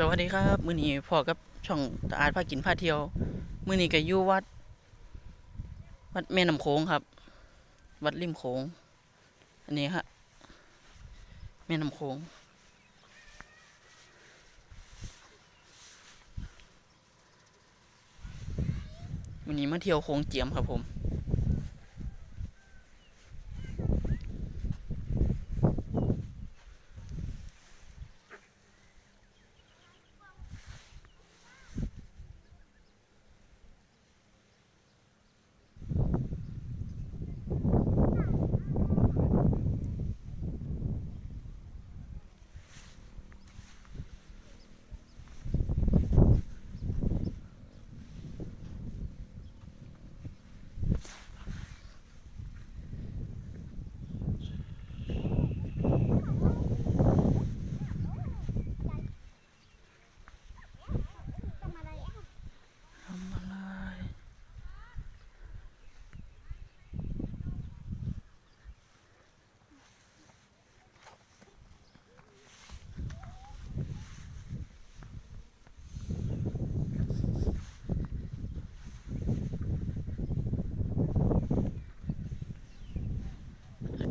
สวัสดีครับ มื้อนี้พ่อกับช่องตาอาดพากินพาเที่ยว มื้อนี้ก็อยู่วัด วัดแม่น้ำโขงครับ วัดริมโขง อันนี้ฮะแม่น้ำโขงวันนี้มาเที่ยวโขงเจียมครับผม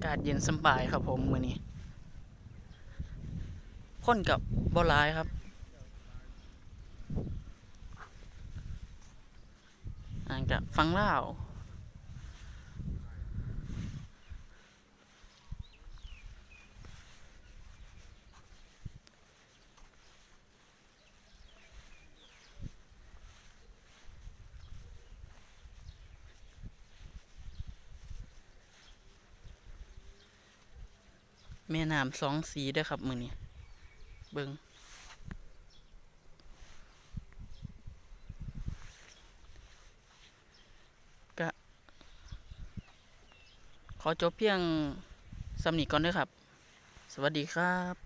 ากาศเย็นสบายครับผมมื้อนี้คนกับบอลายครับ อ่างจากฟังเล่า แม่น้ำสองสีด้วยครับมือนี้เบิงกะ ขอจบเพียงสำนีก่อนด้วยครับ สวัสดีครับ